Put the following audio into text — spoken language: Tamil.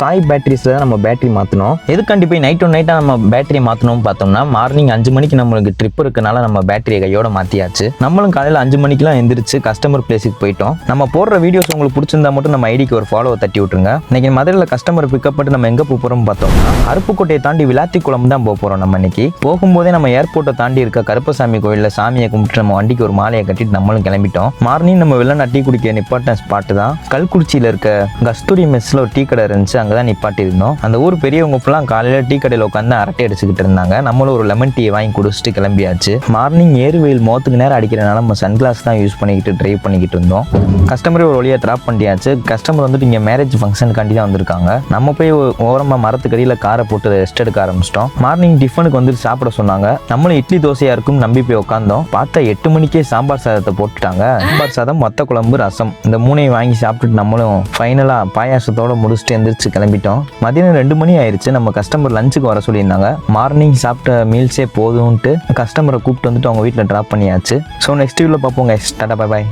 சாய் பேட்டரிஸில் தான் நம்ம பேட்டரி மாற்றணும் எது கண்டிப்பாக நைட் ஒன் நைட்டாக நம்ம பேட்டரி மாற்றணும்னு பார்த்தோம்னா மார்னிங் அஞ்சு மணிக்கு நம்மளுக்கு ட்ரிப் இருக்கனால நம்ம பேட்டரியை கையோட மாற்றியாச்சு நம்மளும் காலையில் அஞ்சு மணிக்கெலாம் எந்திரிச்சு கஸ்டமர் பிளேஸுக்கு போயிட்டோம். நம்ம போடுற வீடியோஸ் உங்களுக்கு பிடிச்சிருந்தா மட்டும் நம்ம ஐடிக்கு ஒரு ஃபாலோவை தட்டி விட்டுருங்க. இன்னைக்கு மதுரையில் கஸ்டமர் பிக்கப் பண்ணிட்டு நம்ம எங்கே போகிறோம்னு பார்த்தோம்னா அருப்புக்கோட்டையை தாண்டி விளாத்திக்குளம் தான் போக போகிறோம் நம்ம இன்னைக்கு. போகும்போதே நம்ம ஏர்போர்ட்டை தாண்டி இருக்க கருப்பசாமி கோயிலில் சாமியை கும்பிட்டு நம்ம வண்டிக்கு ஒரு மாலையை கட்டிட்டு நம்மளும் கிளம்பிட்டோம். மார்னிங் நம்ம வெள்ளம் டீ குடிக்க நிப்பாட்டன் ஸ்பாட்டு தான். கல்குறிச்சியில் இருக்க கஸ்தூரி மெஸ்ஸில் ஒரு டீ கடை இருந்துச்சு. அங்கே தான் நிப்பாட்டியிருந்தோம். அந்த ஊர் பெரியவங்க ஃபுல்லாக காலையில் டீ கடையில் உட்காந்து அரட்டை அடிச்சுக்கிட்டு இருந்தாங்க. நம்மளும் ஒரு லெமன் டீ வாங்கி குடிச்சிட்டு கிளம்பியாச்சு. மார்னிங் ஏறு வெயில் நேரம் அடிக்கிறனால நம்ம சன்கிளாஸ் தான் யூஸ் பண்ணிக்கிட்டு ட்ரைவ் பண்ணிக்கிட்டு இருந்தோம். கஸ்டமரே ஒரு வழியாக ட்ராப் பண்ணியாச்சு. கஸ்டமர் வந்துட்டு இங்கே மேரேஜ் ஃபங்க்ஷனுக்காண்டி தான் வந்திருக்காங்க. நம்ம போய் ஓரமாக மரத்துக்கடியில் காரை போட்டு ரெஸ்ட் எடுக்க ஆரம்பிச்சிட்டோம். மார்னிங் டிஃபனுக்கு வந்துட்டு சாப்பிட சொன்னாங்க. நம்மளும் இட்லி தோசையாக இருக்கும் நம்பி போய் உட்காந்தோம் பார்த்தா எட்டு மணிக்கே சாம்பார் சாதத்தை போட்டுட்டாங்க. சாம்பார் சாதம் மொத்த குழம்பு ரசம். இந்த மூணையும் வாங்கி சாப்பிட்டுட்டு நம்மளும் ஃபைனலாக பாயாசத்தோட முடிச்சுட்டு எந்திரிச்சு கிளம்பிட்டோம். மதியானம் ரெண்டு மணி ஆயிடுச்சு நம்ம கஸ்டமர் லஞ்சுக்கு வர சொல்லியிருந்தாங்க. மார்னிங் சாப்பிட்ட மீல்ஸே போதும்ன்ட்டு கஸ்டமரை கூப்பிட்டு வந்துட்டு அவங்க வீட்டில் ட்ராப் பண்ணியாச்சு. ஸோ நெக்ஸ்ட் வீடியோவில் பார்ப்போங்க. டாடா பாய் பாய்